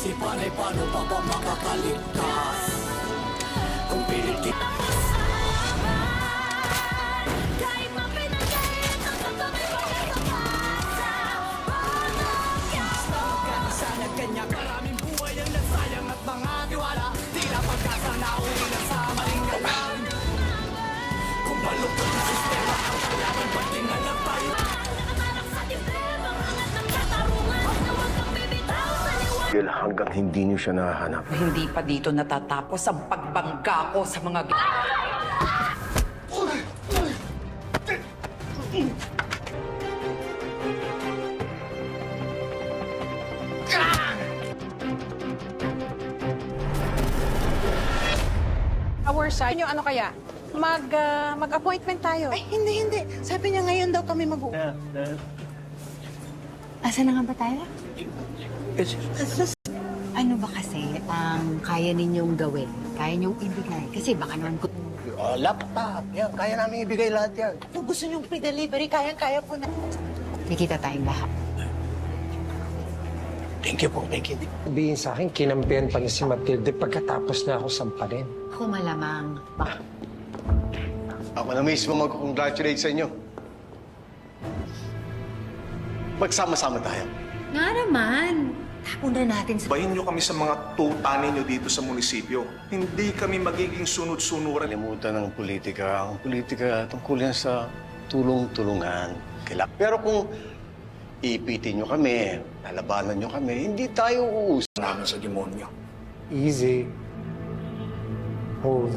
isipan ay paano pa ba makakaligtas Dahil hanggang hindi niyo siya nahanap. Hindi pa dito natatapos ang pagbangga ko sa mga... Our side, yung ano kaya? Mag, ah, mag-appointment tayo. Ay, hindi, hindi. Sabi niya ngayon daw kami mag Asa na nga ba tayo? Ano ba kasi ang kaya ninyong gawin? Kaya ninyong ibigay? Kasi baka naman kung Oh, laptop. Yan, kaya namin ibigay lahat yan. Kung gusto niyong pre-delivery, kayang-kaya po na. nakikita tayong lahat. Thank you po, thank you. Sabihin sa akin, kinampihan pa niya si Matilde pagkatapos na ako sampalin. Ako malamang, baka Ako na mismo mag-congratulate sa inyo. Magsama-sama tayo. Nga naman. Tapon na natin sa... Bayin niyo kami sa mga tuta ninyo dito sa munisipyo. Hindi kami magiging sunod-sunuran. Kalimutan ng politika. Ang politika tungkol yan sa tulong-tulungan. Pero kung ipitin nyo kami, lalabanan nyo kami, hindi tayo uus. Namin sa demonyo. Easy. Hold.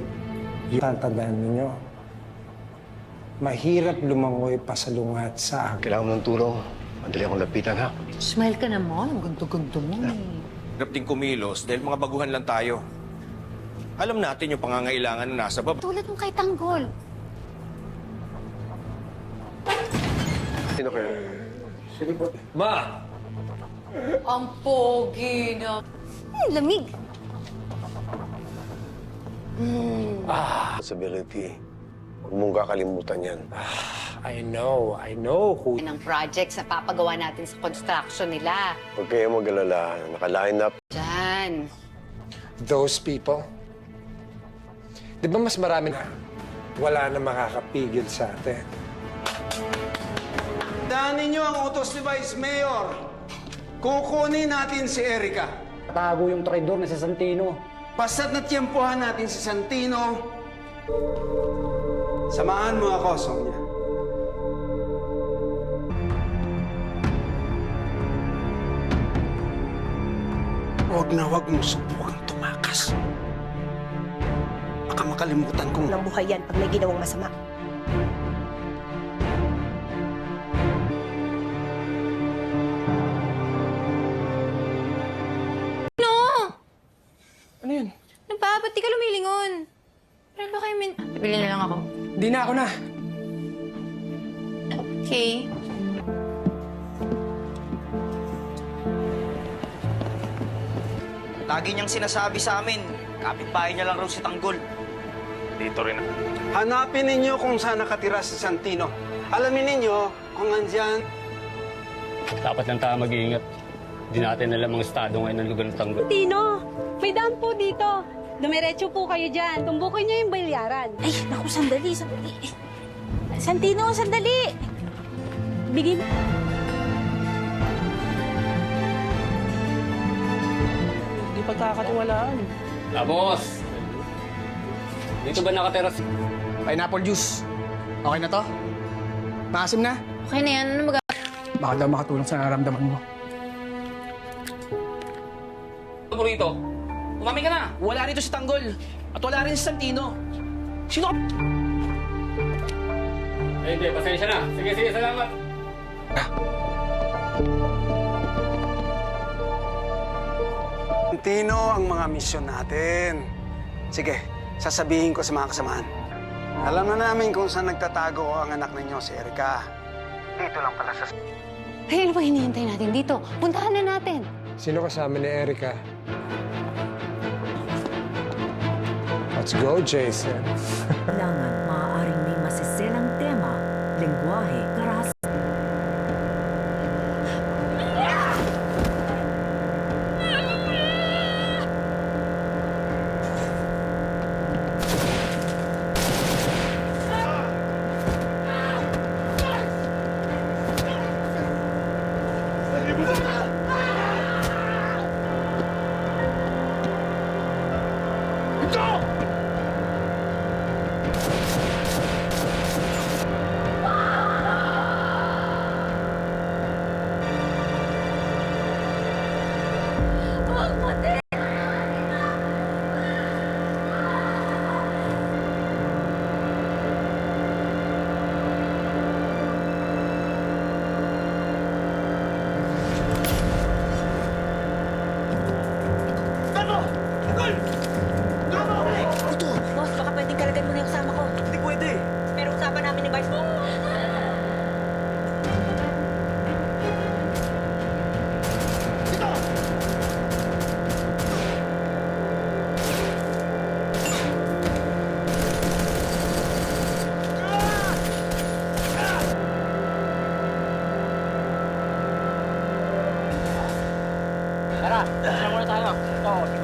Yung tatandaan ninyo. Mahirap lumangoy pa sa lungat sa akin. Kailangan mo ng tulong. Madali akong lapitan, ha? Smile ka naman. Ang ganto-ganto mo eh. Hirap din kumilos dahil mga baguhan lang tayo. Alam natin yung pangangailangan na nasa baba. Tulad ng kay Tanggol. Sino kayo? Ma! Ang pogi na... Ay, lamig. Responsibility. Huwag mong kakalimutan yan. I know, I know who... Yan ang projects na papagawa natin sa construction nila. Huwag kayo mag-alala. Naka-line up. Diyan. Those people. Di ba mas marami na wala na makakapigil sa atin? Daanin niyo ang utos ni Vice Mayor. Kukunin natin si Erika. Tago yung traidor na si Santino Basta't natyempohan natin si Santino. Samahan mo ako, Sonia. Huwag na huwag mong subukang tumakas. Baka makalimutan kong Ng buhay yan pag may ginawang masama. Kayo min... Bili na lang ako. Di na ako na. Okay. Lagi niyang sinasabi sa amin Kapitbahay niya lang raw si Tanggol Dito rin. Hanapin ninyo kung saan nakatira si Santino. Alamin ninyo kung andyan Dapat lang tayo mag-iingat Di natin alam ang estado ngayon ng lugar ng Tanggol Tino, may daan po dito. Dumiretso po kayo dyan. Tumbukin niyo yung balyaran. Ay, naku, sandali, sandali. Santino, sandali! Bigyan mo. Di pagkakatiwalaan Ah, boss! Dito ba nakatera si... Pineapple juice Okay na to? Maasim na? Okay na yan. Ano mag... Baka daw makatulong sa nararamdaman mo Ano rito? Umami ka na! Wala rito si Tanggol At wala rin si Santino Sino Eh, hindi. Pasensya na. Sige, sige. Salamat. Santino ang mga misyon natin. Sige, sasabihin ko sa mga kasamahan. Alam na namin kung saan nagtatago ang anak ninyo, si Erika. Dito lang pala sa... Ay, ano ba hinihintay natin dito? Puntahan na natin. Sino kasama ni Erica? Let's go, Jason. Langan maaaring may masiselang tema, lengguwahe, karas. Go! 안 돼!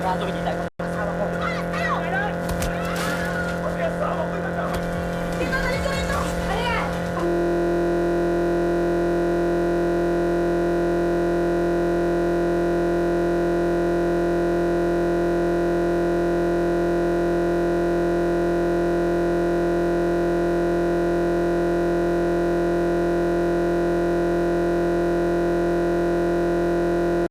Rád to vidím.